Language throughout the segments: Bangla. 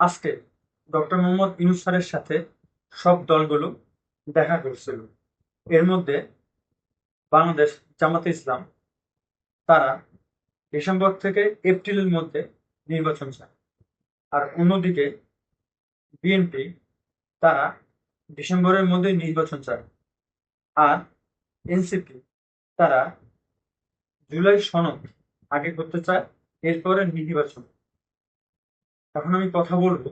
আজকে ডক্টর মোহাম্মদ ইউনূস স্যারের সাথে সব দলগুলো দেখা করছিল। এর মধ্যে বাংলাদেশ জামাতে ইসলাম, তারা ডিসেম্বর থেকে এপ্রিলের মধ্যে নির্বাচন চায়। আর অন্যদিকে বিএনপি, তারা ডিসেম্বরের মধ্যে নির্বাচন চায়। আর এনসিপি, তারা জুলাই সনদ আগে করতে চায়, এরপরে নির্বাচন। এখন আমি কথা বলব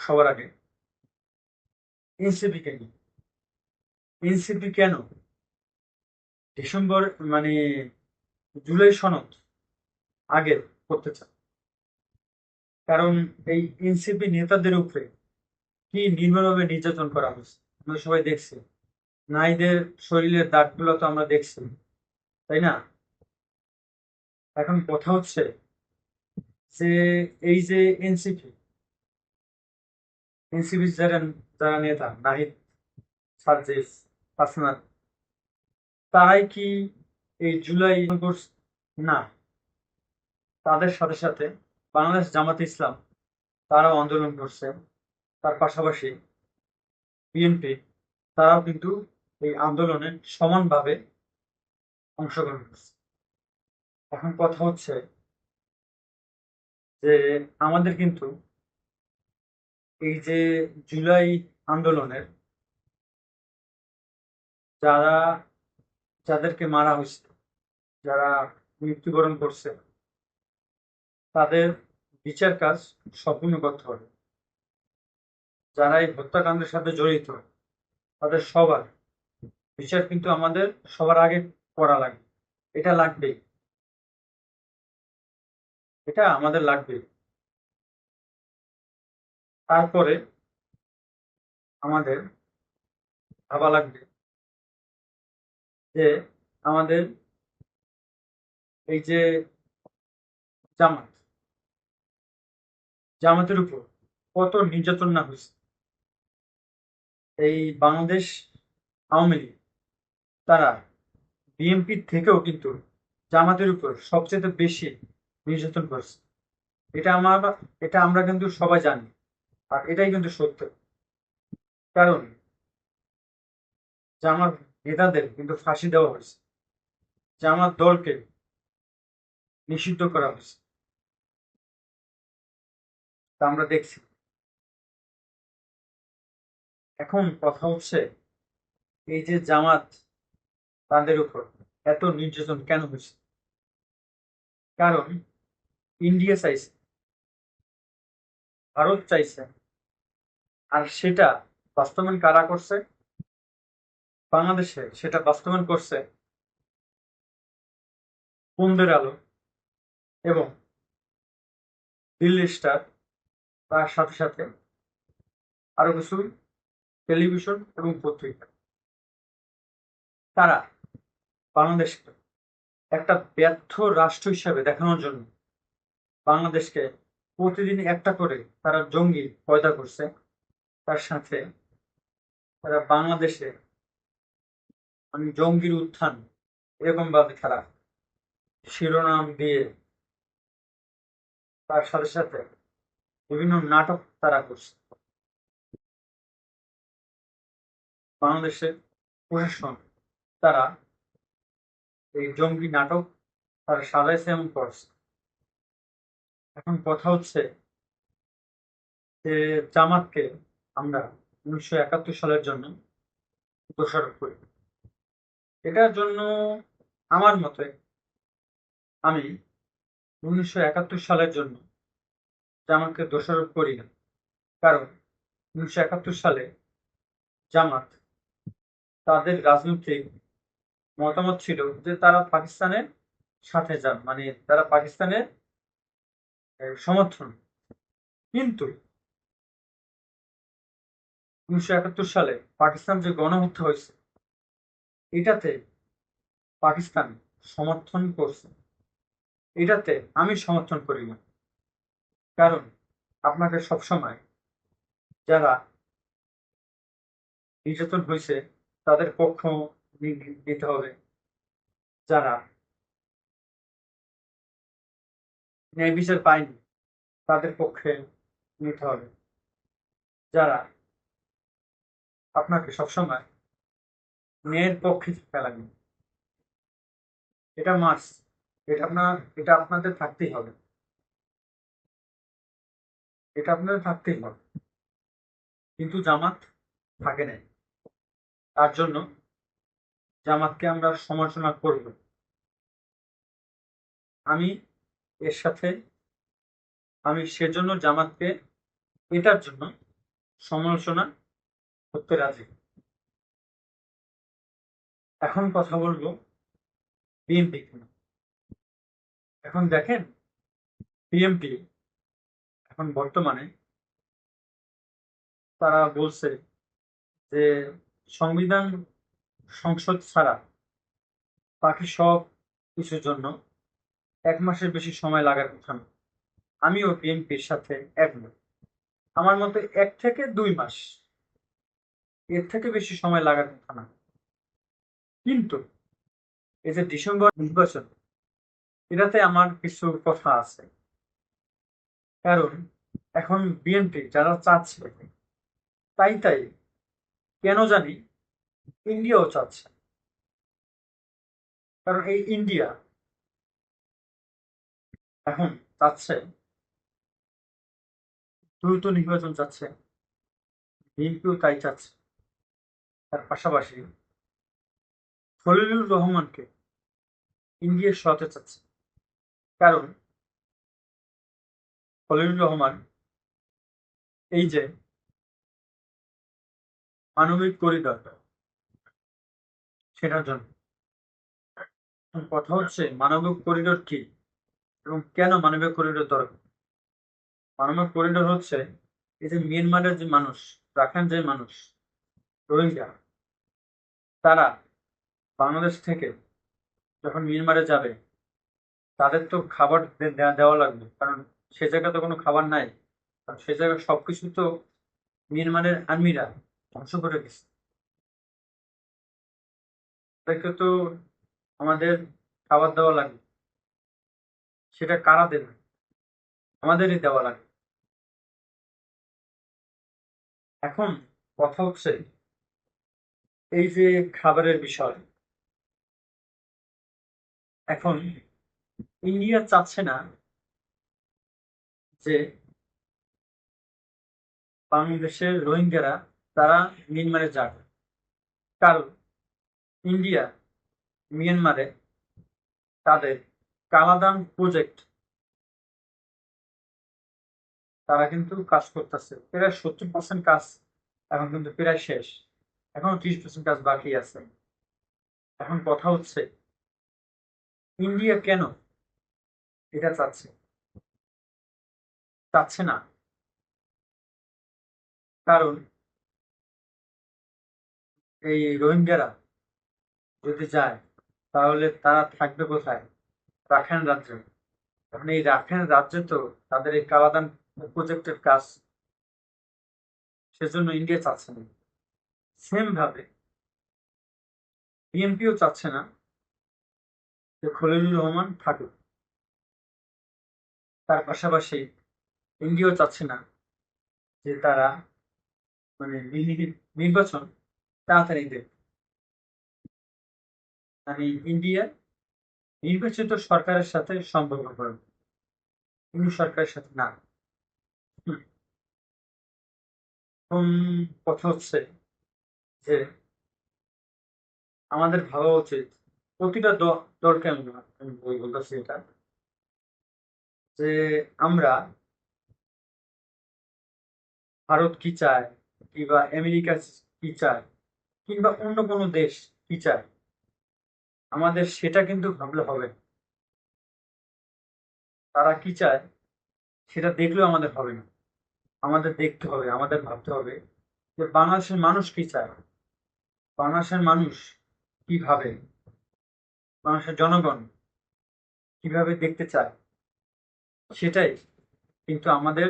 সবার আগে। এনসিপি কে এনসিপি কেন? ডিসেম্বর মানে জুলাই সনদ আগে করতে চায়। কারণ এই এনসিপি নেতাদের উপরে কি নির্মলভাবে নির্যাতন করা হয়েছে? আমরা সবাই দেখছি। নাইদের শরীরের দাগগুলো তো আমরা দেখছি, তাই না? এখন কথা হচ্ছে যে এই যে এনসিপি এনসিপি যারা যারা নেতা, নাহিদ সার্জিস তারাই কি এই জুলাই না। তাদের সাথে সাথে বাংলাদেশ জামাত ইসলাম, তারাও আন্দোলন করছে। তার পাশাপাশি বিএনপি তারাও কিন্তু এই আন্দোলনে সমানভাবে অংশগ্রহণ করছে। এখন কথা হচ্ছে যে আমাদের কিন্তু এই যে জুলাই আন্দোলনের যারা, যাদেরকে মারা হয়েছে, যারা মৃত্যুবরণ করছে, তাদের বিচার কাজ সম্পূর্ণ করতে হবে। যারা এই হত্যাকাণ্ডের সাথে জড়িত, তাদের সবার বিচার কিন্তু আমাদের সবার আগে করা লাগবে। এটা লাগবেই। এটা আমাদের লাগবে। তারপরে আমাদের ভাবা লাগবে যে আমাদের এই যে জামাত, জামাতের উপর কত নির্যাতন না হয়েছে। এই বাংলাদেশ আওয়ামী লীগ, তারা বিএনপির থেকেও কিন্তু জামাতের উপর সবচেয়ে বেশি নির্যাতন করছে এটা আমার এটা আমরা কিন্তু সবাই জানি। আর এটাই কিন্তু সত্য। কারণ জামাত নেতাদের কিন্তু ফাঁসি দেওয়া হয়েছে। জামাত দলকে নিষিদ্ধ করা হয়েছে। তা আমরা দেখছি। এখন কথা হচ্ছে, এই যে জামাত তাদের উপর এত নির্যাতন কেন হয়েছে? কারণ ইন্ডিয়া চাইছে, ভারত চাইছে, আর সেটা বাস্তবায়ন কারা করছে? বাংলাদেশে সেটা বাস্তবায়ন করছে কুন্দের আলো এবং দিল্লি স্টার, তার সাথে সাথে আরও কিছু টেলিভিশন এবং পত্রিকা। তারা বাংলাদেশকে একটা ব্যর্থ রাষ্ট্র হিসাবে দেখানোর জন্য বাংলাদেশকে প্রতিদিন একটা করে তারা জঙ্গি পয়দা করছে। তার সাথে তারা বাংলাদেশে মানে জঙ্গির উত্থান এরকম ভাবে তারা শিরোনাম দিয়ে তার সাথে সাথে বিভিন্ন নাটক তারা করছে। বাংলাদেশের প্রশাসন তারা এই জঙ্গি নাটক তারা সাজাইছে এবং করছে। এখন কথা হচ্ছে যে জামাতকে আমরা উনিশশো একাত্তর সালের জন্য দোষারোপ করি। এটার জন্য আমার মতে আমি উনিশশো একাত্তর সালের জন্য জামাতকে দোষারোপ করি না। কারণ উনিশশো একাত্তর সালে জামাত তাদের রাজনৈতিক মতামত ছিল যে তারা পাকিস্তানের সাথে যান মানে তারা পাকিস্তানের সমর্থন। কিন্তু উনিশশো একাত্তর সালে পাকিস্তান যে গণহত্যা হয়েছে, এটাতে পাকিস্তান সমর্থন করছে। এটাতে আমি সমর্থন করি না। কারণ আপনাকে সবসময় যারা নির্যাতন হয়েছে, তাদের পক্ষ দিতে হবে। যারা ন্যায় বিচার পায়নি। তাদের পক্ষে নিতে হবে। যারা আপনাকে সবসময় মেয়ের পক্ষে লাগবে। এটা মাস এটা আপনার, এটা আপনাদের থাকতেই হবে। এটা আপনাদের থাকতেই হবে। কিন্তু জামাত থাকে নাই। তার জন্য জামাতকে আমরা সমালোচনা করব। আমি এর সাথে আমি সেজন্য জামাতকে এটার জন্য সমালোচনা করতে রাজি। এখন কথা বলব বিএনপি এখন দেখেন বিএনপি এখন বর্তমানে তারা বলছে যে সংবিধান সংসদ ছাড়া বাকি সব কিছুর জন্য এক মাসের বেশি সময় লাগার কথা না। আমিও বিএনপির সাথে একমত। আমার মতে এক থেকে দুই মাস এর থেকে বেশি সময় লাগার কথা না। কিন্তু এই যে ডিসেম্বর নির্বাচন, এটাতে আমার কিছু কথা আছে। কারণ এখন বিএনপি যারা চাচ্ছে, তাই তাই কেন জানি ইন্ডিয়াও চাচ্ছে। কারণ এই ইন্ডিয়া এখন চাচ্ছে। দ্রুত নির্বাচন চাচ্ছে। বিএনপিও তাই চাচ্ছে। তার পাশাপাশি খলিলুর রহমানকে ইন্ডিয়া সরাতে চাচ্ছে। কারণ খলিলুর রহমান এই যে মানবিক করিডর সেটার জন্য। কথা হচ্ছে মানবিক করিডর কি? এবং কেন মানবিক করিডোর দরকার? মানবিক করিডোর হচ্ছে এই যে মিয়ানমারের যে মানুষ রাখান যে মানুষ, রোহিঙ্গা, তারা বাংলাদেশ থেকে যখন মিয়ানমারে যাবে, তাদের তো খাবার দেওয়া লাগবে। কারণ সে জায়গায় তো কোনো খাবার নাই। কারণ সে জায়গায় সবকিছু তো মিয়ানমারের আর্মিরা ধ্বংস করে গেছে তাদেরকে তো আমাদের খাবার দেওয়া লাগবে। সেটা কারা দেবে? আমাদেরই দেওয়া লাগে। এখন কথা হচ্ছে এই যে খাবারের বিষয়। এখন ইন্ডিয়া চাচ্ছে না যে বাংলাদেশের রোহিঙ্গারা তারা মিয়ানমারে যাক। কারণ ইন্ডিয়া মিয়ানমারে তাদের কালাদান প্রজেক্ট। তারা কিন্তু কাজ করতেছে। প্রায় সত্তর পার্সেন্ট কাজ এখন কিন্তু প্রায় শেষ। এখন ত্রিশ পার্সেন্ট কাজ বাকি আছে। এখন কথা হচ্ছে, ইন্ডিয়া কেন এটা চাচ্ছে? চাচ্ছে না। কারণ এই রোহিঙ্গারা যদি যায়, তাহলে তারা থাকবে কোথায়? রাখাইন রাজ্যে। এখন এই রাখাইন রাজ্যে তো তাদের এই কালাদান প্রজেক্টের কাজ সেজন্য ইন্ডিয়া চাচ্ছে না। সেম ভাবে বিএনপিও চাচ্ছে না যে খলিলুর রহমান থাকুক। তার পাশাপাশি ইন্ডিয়াও চাচ্ছে না যে তারা মানে নির্বাচন তাড়াতাড়ি দেবে মানে ইন্ডিয়া নির্বাচিত সরকারের সাথে সম্পর্ক করবে কিন্তু সরকারের সাথে না। কথা হচ্ছে যে আমাদের ভাবা উচিত প্রতিটা দলকে আমি বলতেছি এটা যে আমরা ভারত কি চায় কিংবা আমেরিকা কি চায় কিংবা অন্য কোনো দেশ কি চায় আমাদের সেটা কিন্তু ভাবলে হবে তারা কি চায়? সেটা দেখলেও আমাদের হবে না। আমাদের দেখতে হবে, আমাদের ভাবতে হবে যে বাংলাদেশের মানুষ কি চায়? বাংলাদেশের মানুষ কি ভাবে বাংলাদেশের জনগণ কীভাবে দেখতে চায়? সেটাই কিন্তু আমাদের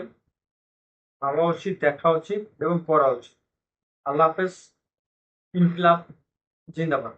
ভাবা উচিত, দেখা উচিত এবং পড়া উচিত। আল্লাহ হাফেজ, ইনকিলাব, জিন্দাবাদ।